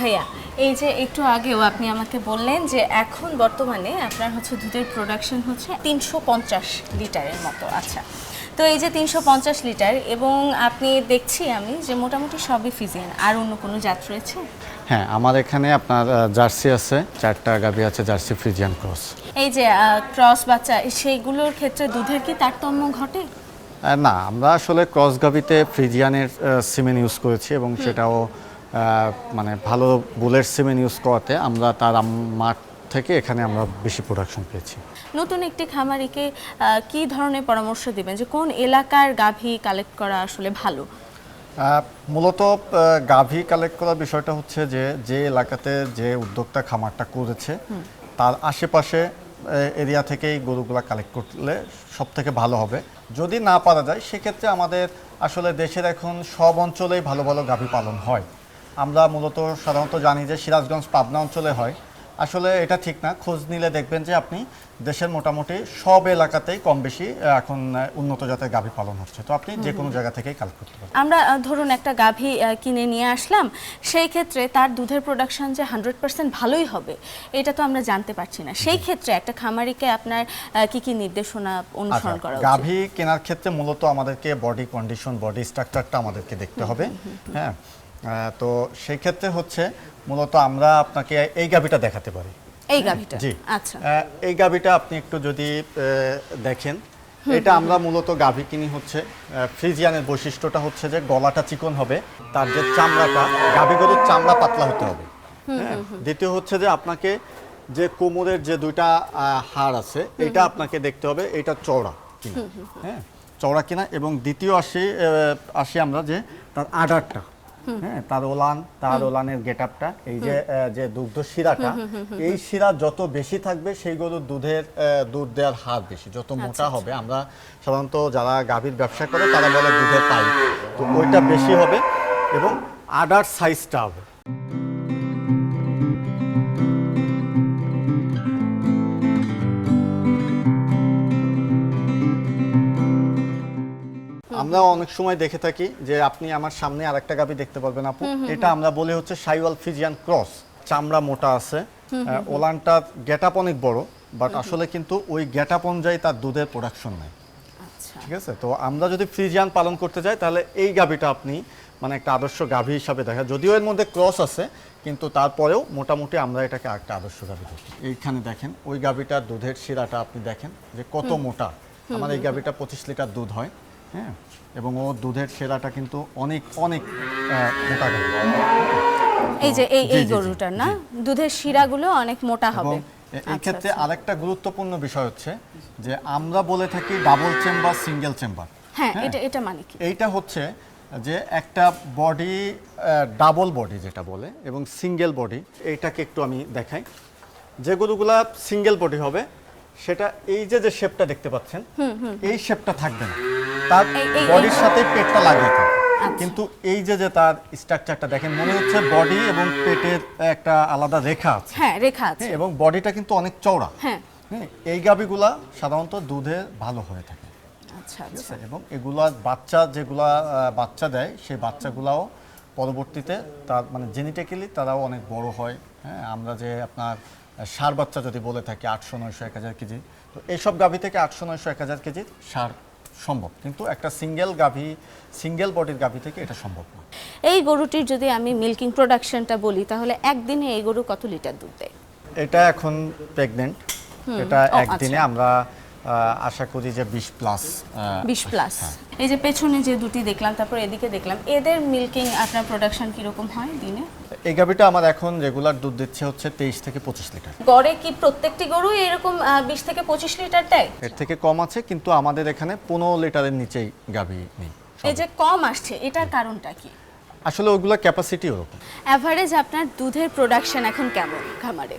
ভাইয়া এই যে একটু আগেও আপনি আমাকে বললেন যে এখন বর্তমানে আপনার হচ্ছে দুধের প্রোডাকশন হচ্ছে তিনশো পঞ্চাশ লিটারের মতো। আচ্ছা তো এই যে তিনশো পঞ্চাশ লিটার এবং আপনি দেখছি আমি যে মোটামুটি সবই ফিজিয়ান আর অন্য কোনো জাত রয়েছে? হ্যাঁ আমার এখানে আপনার জার্সি আছে চারটা গাভি আছে জার্সি ফ্রিজিয়ান ক্রস। এই যে ক্রস বাচ্চা সেইগুলোর ক্ষেত্রে দুধের কি তারতম্য ঘটে? না আমরা আসলে ক্রস গাভিতে ফ্রিজিয়ানের সিমেন্ট ইউজ করেছি এবং সেটাও মানে ভালো বুলেট সিমেন্ট ইউজ করাতে আমরা তার মাঠ থেকে এখানে আমরা বেশি প্রোডাকশন পেয়েছি। নতুন একটি খামারিকে কি ধরনের পরামর্শ দিবেন? যে কোন এলাকার গাভী কালেক্ট করা আসলে ভালো? মূলত গাভী কালেক্ট করার বিষয়টা হচ্ছে যে যে এলাকাতে যে উদ্যোক্তা খামারটা করেছে তার আশেপাশে এরিয়া থেকেই গরুগুলা কালেক্ট করলে সব থেকে ভালো হবে। যদি না পারা যায় সেক্ষেত্রে আমাদের আসলে দেশের এখন সব অঞ্চলেই ভালো ভালো গাভী পালন হয়। আমরা মূলত সাধারণত জানি যে সিরাজগঞ্জ পাবনা অঞ্চলে হয়। আসলে এটা ঠিক না খোঁজ নিলে দেখবেন যে আপনি দেশের মোটামুটি সব এলাকাতেই কম বেশি এখন উন্নত জাতের গাভী পালন হচ্ছে। তো আপনি যে কোনো জায়গা থেকেই কালেক্ট করতে পারেন। আমরা ধরুন একটা গাভী কিনে নিয়ে আসলাম সেই ক্ষেত্রে তার দুধের প্রোডাকশন যে হান্ড্রেড পার্সেন্ট ভালোই হবে এটা তো আমরা জানতে পারছি না। সেই ক্ষেত্রে একটা খামারিকে আপনার কি কি নির্দেশনা অনুসরণ করা আচ্ছা, গাভী কেনার ক্ষেত্রে মূলত আমাদেরকে বডি কন্ডিশন বডি স্ট্রাকচারটা আমাদেরকে দেখতে হবে। হ্যাঁ তো সেই ক্ষেত্রে হচ্ছে মূলত আমরা আপনাকে এই গাভীটা দেখাতে পারি। এই গাভীটা? জি। আচ্ছা। এই গাভীটা আপনি একটু যদি দেখেন এটা আমরা মূলত গাভী কিনি হচ্ছে ফ্রিজিয়ানের বৈশিষ্ট্যটা হচ্ছে যে গলাটা চিকন হবে তার যে চামড়াটা গাভী গরুর চামড়া পাতলা হতে হবে। হ্যাঁ? দ্বিতীয় হচ্ছে যে আপনাকে যে কোমরের যে দুইটা হাড় আছে এটা আপনাকে দেখতে হবে এটা চওড়া হ্যাঁ? চওড়া কিনা এবং দ্বিতীয় আসি আসি আমরা যে তার আডারটা। হ্যাঁ তার ওলান তার ওলানের গেট আপটা এই যে যে দুগ্ধ শিরাটা এই শিরা যত বেশি থাকবে সেই গরুর দুধের দুধ দেওয়ার হার বেশি। যত মোটা হবে আমরা সাধারণত যারা গাভীর ব্যবসা করে তারা বলে দুধের পাই। তো ওইটা বেশি হবে এবং আডার সাইজটা হবে। আমরা অনেক সময় দেখে থাকি যে আপনি আমার সামনে আরেকটা গাভী দেখতে পারবেন আপু। এটা আমরা বলি হচ্ছে সাইওয়াল ফিজিয়ান ক্রস। চামড়া মোটা আছে। আহ, ওলানটার গেটআপ অনেক বড় বাট আসলে কিন্তু ওই গেটআপ অনুযায়ী তার দুধের প্রোডাকশন নেই। আচ্ছা। ঠিক আছে? তো আমরা যদি ফ্রিজিয়ান পালন করতে যাই তাহলে এই গাভীটা আপনি মানে একটা আদর্শ গাভী হিসাবে দেখা যদিও এর মধ্যে ক্রস আছে কিন্তু তারপরেও মোটামুটি আমরা এটাকে একটা আদর্শ গাভী দেখি এইখানে দেখেন ওই গাভীটার দুধের শিরাটা আপনি দেখেন যে কত মোটা। আমার এই গাভীটা পঁচিশ লিটার দুধ হয়। হ্যাঁ। এবং ও দুধের শিরাটা কিন্তু অনেক অনেক মোটা এই যে এই এই গরুটার না? দুধের শিরাগুলো অনেক মোটা হবে। এই আচ্ছা, ক্ষেত্রে আচ্ছা। আরেকটা গুরুত্বপূর্ণ বিষয় হচ্ছে যে আমরা বলে থাকি ডাবল চেম্বার সিঙ্গেল চেম্বার হ্যাঁ এটা এটা মানে কি? এইটা হচ্ছে যে একটা বডি ডাবল বডি যেটা বলে এবং সিঙ্গেল বডি এইটাকে একটু আমি দেখাই। যে গরুগুলা সিঙ্গেল বডি হবে সেটা এই যে যে শেপটা দেখতে পাচ্ছেন এই শেপটা থাকবে না। তার বডির সাথে পেটটা লাগিয়ে থাকবে আচ্ছা। কিন্তু এই যে যে তার স্ট্রাকচারটা দেখেন মনে হচ্ছে বডি এবং পেটের একটা আলাদা রেখা আছে। হ্যাঁ রেখা আছে। হ্যাঁ, এবং বডিটা কিন্তু অনেক চওড়া। হ্যাঁ। হ্যাঁ এই গাবিগুলা সাধারণত দুধে ভালো হয়ে থাকে। আচ্ছা আচ্ছা। এবং এগুলা বাচ্চা যেগুলা বাচ্চা দেয় সেই বাচ্চাগুলাও পরবর্তীতে তার মানে জেনেটিক্যালি তারাও অনেক বড় হয়। হ্যাঁ আমরা যে আপনার সার বাচ্চা যদি বলে থাকি আটশো নয়শো এক হাজার কেজি তো এইসব গাভী থেকে আটশো নয়শো এক হাজার কেজির সার সম্ভব কিন্তু একটা সিঙ্গেল গাভী সিঙ্গেল বডির গাভী থেকে এটা সম্ভব না। এই গরুটির যদি আমি মিল্কিং প্রোডাকশনটা বলি তাহলে একদিনে এই গরু কত লিটার দুধ দেয়? এটা এখন প্রেগনেন্ট এটা একদিনে আচ্ছা। আমরা আশা করি যে বিশ প্লাস বিশ প্লাস হ্যাঁ। এই যে পেছনে যে দুটি দেখলাম তারপর এদিকে দেখলাম এদের মিল্কিং আপনার প্রোডাকশন কীরকম হয় দিনে? এই গাভীটা আমার এখন রেগুলার দুধ দিচ্ছে হচ্ছে তেইশ থেকে পঁচিশ লিটার। গড়ে কি প্রত্যেকটি গরু এরকম বিশ থেকে পঁচিশ লিটার দেয়? এর থেকে কম আছে কিন্তু আমাদের এখানে পনেরো লিটারের নিচেই গাভী নেই। এই যে কম আসছে এটার কারণটা কি? আসলে ওগুলো ক্যাপাসিটি ওরকম। অ্যাভারেজ আপনার দুধের প্রোডাকশন এখন কেমন খামারে?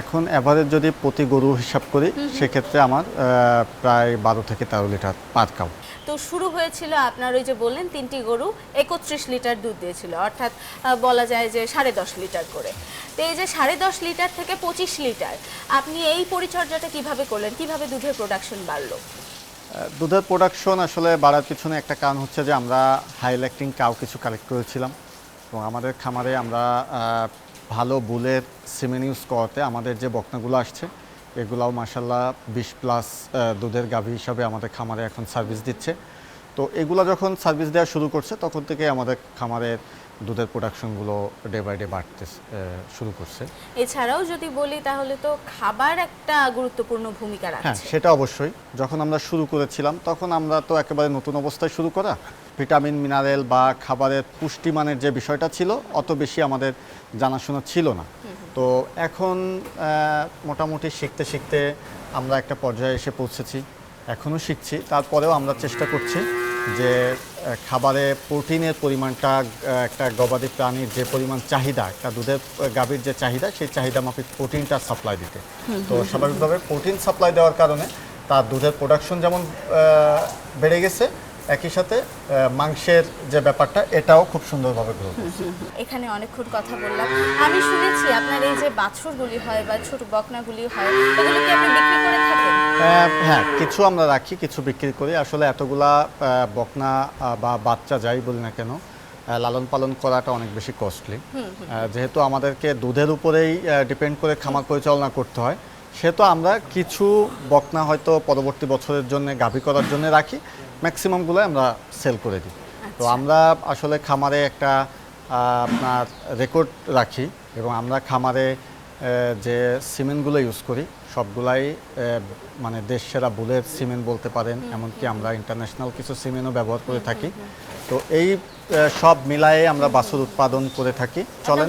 এখন অ্যাভারেজ যদি প্রতি গরু হিসাব করি সেক্ষেত্রে আমার প্রায় বারো থেকে তেরো লিটার পার কাউ তো শুরু হয়েছিল আপনার ওই যে বললেন তিনটি গরু একত্রিশ লিটার দুধ দিয়েছিল অর্থাৎ বলা যায় যে সাড়ে দশ লিটার করে। তো এই যে সাড়ে দশ লিটার থেকে পঁচিশ লিটার আপনি এই পরিচর্যাটা কীভাবে করলেন? কীভাবে দুধের প্রোডাকশন বাড়লো? দুধের প্রোডাকশন আসলে বাড়ার পিছনে একটা কারণ হচ্ছে যে আমরা হাই ল্যাক্টিং কাউ কিছু কালেক্ট করেছিলাম। এবং আমাদের খামারে আমরা ভালো বুলের সিমেন ইউজ করাতে আমাদের যে বকনাগুলো আসছে, এগুলাও মাসাল্লাহ বিশ প্লাস দুধের গাভী হিসাবে আমাদের খামারে এখন সার্ভিস দিচ্ছে। তো এগুলো যখন সার্ভিস দেওয়া শুরু করছে তখন থেকে আমাদের খামারের দুধের প্রোডাকশনগুলো ডে বাই ডে বাড়তে শুরু করছে। এছাড়াও যদি বলি তাহলে তো খাবার একটা গুরুত্বপূর্ণ ভূমিকা রাখছে। হ্যাঁ সেটা অবশ্যই। যখন আমরা শুরু করেছিলাম তখন আমরা তো একেবারে নতুন অবস্থায় শুরু করা। ভিটামিন মিনারেল বা খাবারের পুষ্টিমানের যে বিষয়টা ছিল অত বেশি আমাদের জানাশোনা ছিল না। তো এখন মোটামুটি শিখতে শিখতে আমরা একটা পর্যায়ে এসে পৌঁছেছি এখনও শিখছি। তারপরেও আমরা চেষ্টা করছি। যে খাবারে প্রোটিনের পরিমাণটা একটা গবাদি প্রাণীর যে পরিমাণ চাহিদা একটা দুধের গাভীর যে চাহিদা সেই চাহিদা মাফিক প্রোটিনটা সাপ্লাই দিতে। তো স্বাভাবিকভাবে প্রোটিন সাপ্লাই দেওয়ার কারণে তার দুধের প্রোডাকশন যেমন বেড়ে গেছে একই সাথে মাংসের যে ব্যাপারটা এটাও খুব সুন্দরভাবে গ্রো এখানে অনেকক্ষণ কথা বললাম। আমি শুনেছি আপনার এই যে বাছুরগুলি হয় বা ছোট বকনাগুলি হয় এগুলো কি আপনি বিক্রি করে থাকেন? হ্যাঁ কিছু আমরা রাখি কিছু বিক্রি করি। আসলে এতগুলা বকনা বা বাচ্চা যাই বলি না কেন লালন পালন করাটা অনেক বেশি কস্টলি। যেহেতু আমাদেরকে দুধের উপরেই ডিপেন্ড করে খামার পরিচালনা করতে হয় সেহেতু আমরা কিছু বকনা হয়তো পরবর্তী বছরের জন্য গাভী করার জন্য রাখি। ম্যাক্সিমামগুলো আমরা সেল করে দিই। তো আমরা আসলে খামারে একটা আপনার রেকর্ড রাখি এবং আমরা খামারে যে সিমেন্টগুলো ইউজ করি সবগুলাই মানে দেশ সেরা বুলের সিমেন্ট বলতে পারেন এমনকি আমরা ইন্টারন্যাশনাল কিছু সিমেন্টও ব্যবহার করে থাকি। তো এই সব মিলায়ে আমরা বাছুর উৎপাদন করে থাকি। চলেন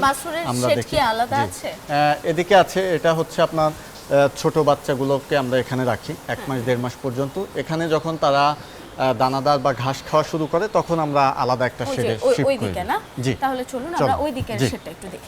আমরা দেখি। আলাদা জি। আছে? এদিকে আছে এটা হচ্ছে আপনার ছোট বাচ্চাগুলোকে আমরা এখানে রাখি এক মাস দেড় মাস পর্যন্ত। এখানে যখন তারা দানাদার বা ঘাস খাওয়া শুরু করে তখন আমরা আলাদা একটা শেডে শিফট করি জি। তাহলে চলুন আমরা ওই দিকের শেডটা একটু দেখে